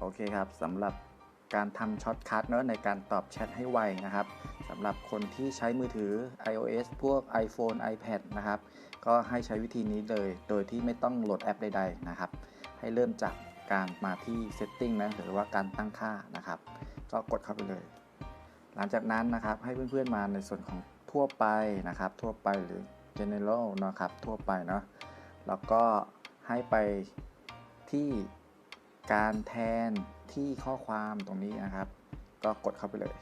โอเคครับสำหรับการทำช็อตคัทเนอะในการตอบแชทให้ไวนะครับสำหรับคนที่ใช้มือถือ iOS พวก iPhone iPad นะครับ ก็ให้ใช้วิธีนี้เลย โดยที่ไม่ต้องโหลดแอปใดๆนะครับ ให้เริ่มจากการมาที่ Setting นะหรือว่าการตั้งค่านะครับ ก็กดเข้าไปเลย หลังจากนั้นนะครับให้เพื่อนๆมาในส่วนของทั่วไปนะครับ ทั่วไปหรือ general นะครับทั่วไปเนาะแล้วก็ให้ไปที่ การแทนที่ข้อความตรงนี้นะครับ ก็กดเข้าไปเลย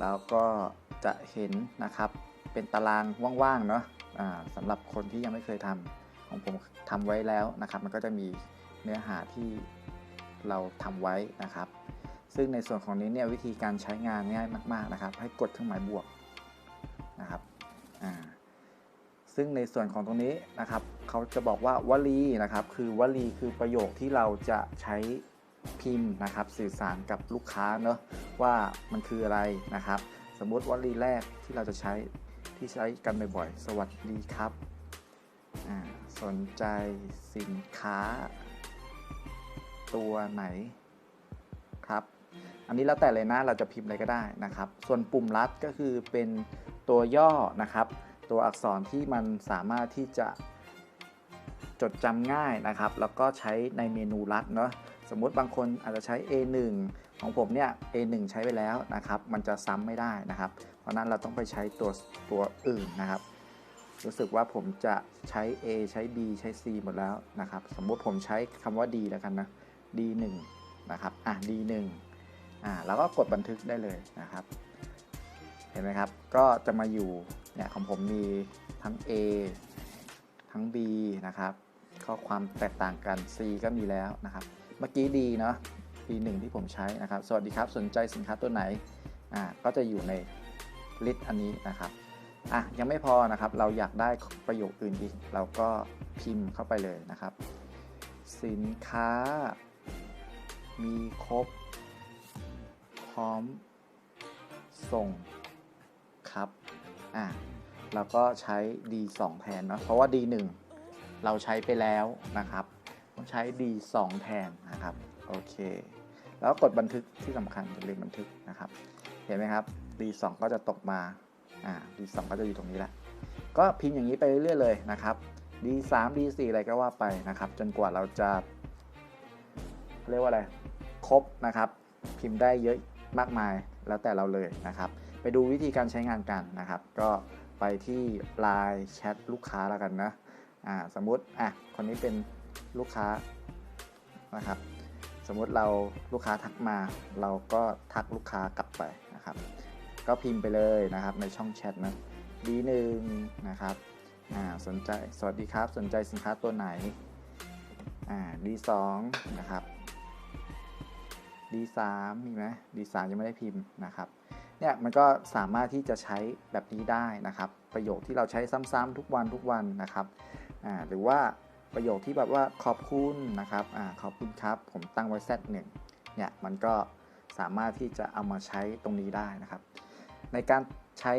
แล้วก็จะเห็นนะครับเป็นตารางว่างๆเนาะอ่าสำหรับคนที่ยังไม่เคยทำของผมทำไว้แล้วนะครับ มันก็จะมีเนื้อหาที่เราทำไว้นะครับ ซึ่งในส่วนของนี้เนี่ยวิธีการใช้งานง่ายมาก ๆนะครับ ให้กดเครื่องหมายบวกนะครับอ่า ซึ่งในส่วนของตรงนี้นะครับเขาจะบอกว่าวลีนะครับ คือวลีคือประโยคที่เราจะใช้พิมพ์นะครับ สื่อสารกับลูกค้าเนอะว่ามันคืออะไรนะครับ สมมติวลีแรกที่เราจะใช้ที่ใช้กันบ่อยๆ สวัสดีครับ สนใจสินค้า ตัวไหนครับ อันนี้แล้วแต่เลยนะ เราจะพิมพ์อะไรก็ได้นะครับ ส่วนปุ่มลัดก็คือเป็นตัวย่อนะครับ ตัวอักษรที่มันสามารถที่จะจดจำง่ายนะครับ แล้วก็ใช้ในเมนูลัดเนาะสมมติบางคนอาจจะใช้ A1 ของผมเนี่ย A1 ใช้ไปแล้วนะครับ มันจะซ้ำไม่ได้นะครับ เพราะนั้นเราต้องไปใช้ตัวตัวอื่นนะครับ รู้สึกว่าผมจะใช้ A ใช้ B ใช้ C หมดแล้วนะครับ สมมติผมใช้คำว่า D แล้วกันนะ D1 นะครับ อะ D1 อ่าแล้วก็กดบันทึกได้เลยนะครับ เห็นไหมครับ ก็จะมาอยู่ เนี่ยของผมมีทั้ง A ทั้ง B นะครับ ข้อความแตกต่างกัน C ก็มีแล้วนะครับ เมื่อกี้ D เนาะ D1 ที่ผมใช้นะครับ สวัสดีครับสนใจสินค้าตัวไหนอ่าก็จะอยู่ในลิสต์อันนี้นะครับอะยังไม่พอนะครับเราอยากได้ประโยคอื่นอีก เราก็พิมพ์เข้าไปเลยนะครับ สินค้า มีครบ พร้อมส่งครับ อะเราก็ใช้ D2 แทนเนาะเพราะว่า D1 เราใช้ไปแล้วนะครับต้องใช้ D2 แทนนะครับโอเค แล้วกดบันทึกที่สำคัญอย่าลืมบันทึกนะครับ เห็นไหมครับ D2 ก็จะตกมาอ่า D2 ก็จะอยู่ตรงนี้แหละก็พิมพ์อย่างนี้ไปเรื่อยๆเลยนะครับ D3 D4 อะไรก็ว่าไปนะครับ จนกว่าเราจะเรียกว่าอะไร ครบนะครับ พิมพ์ได้เยอะ มากมายแล้วแต่เราเลยนะครับ ไปดูวิธีการใช้งานกันนะครับ ก็ไปที่ Line แชทลูกค้าแล้วกันนะอ่าสมมติอะคนนี้เป็นลูกค้านะครับ สมมุติเราลูกค้าทักมา เราก็ทักลูกค้ากลับไปนะครับ ก็พิมพ์ไปเลยนะครับในช่องแชทนะ D1 นะครับอ่าสนใจสวัสดีครับ สนใจสินค้าตัวไหนอ่า D2 นะครับ D3 มีไหม D3 ยังไม่ได้พิมพ์นะครับเนี่ยมันก็สามารถที่จะใช้แบบนี้ได้นะครับ ประโยคที่เราใช้ซ้ำๆทุกวันทุกวันนะครับอ่าหรือว่าประโยคที่แบบว่าขอบคุณนะครับอ่าขอบคุณครับ ผมตั้งไว้ Z1 เนี่ยมันก็สามารถที่จะเอามาใช้ตรงนี้ได้นะครับ ในการใช้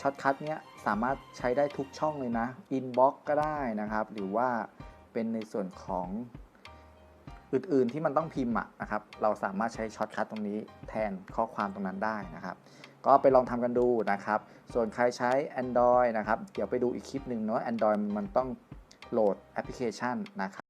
ช็อตคัทเนี้ยสามารถใช้ได้ทุกช่องเลยนะ Inbox ก็ได้นะครับ หรือว่าเป็นในส่วนของ อื่นๆที่มันต้องพิมพ์อะนะครับ เราสามารถใช้ช็อตคัทตรงนี้แทนข้อความตรงนั้นได้นะครับ ก็ไปลองทำกันดูนะครับ ส่วนใครใช้ Android นะครับ เดี๋ยวไปดูอีกคลิปหนึ่งเนาะ Android มันต้องโหลดแอปพลิเคชันนะครับ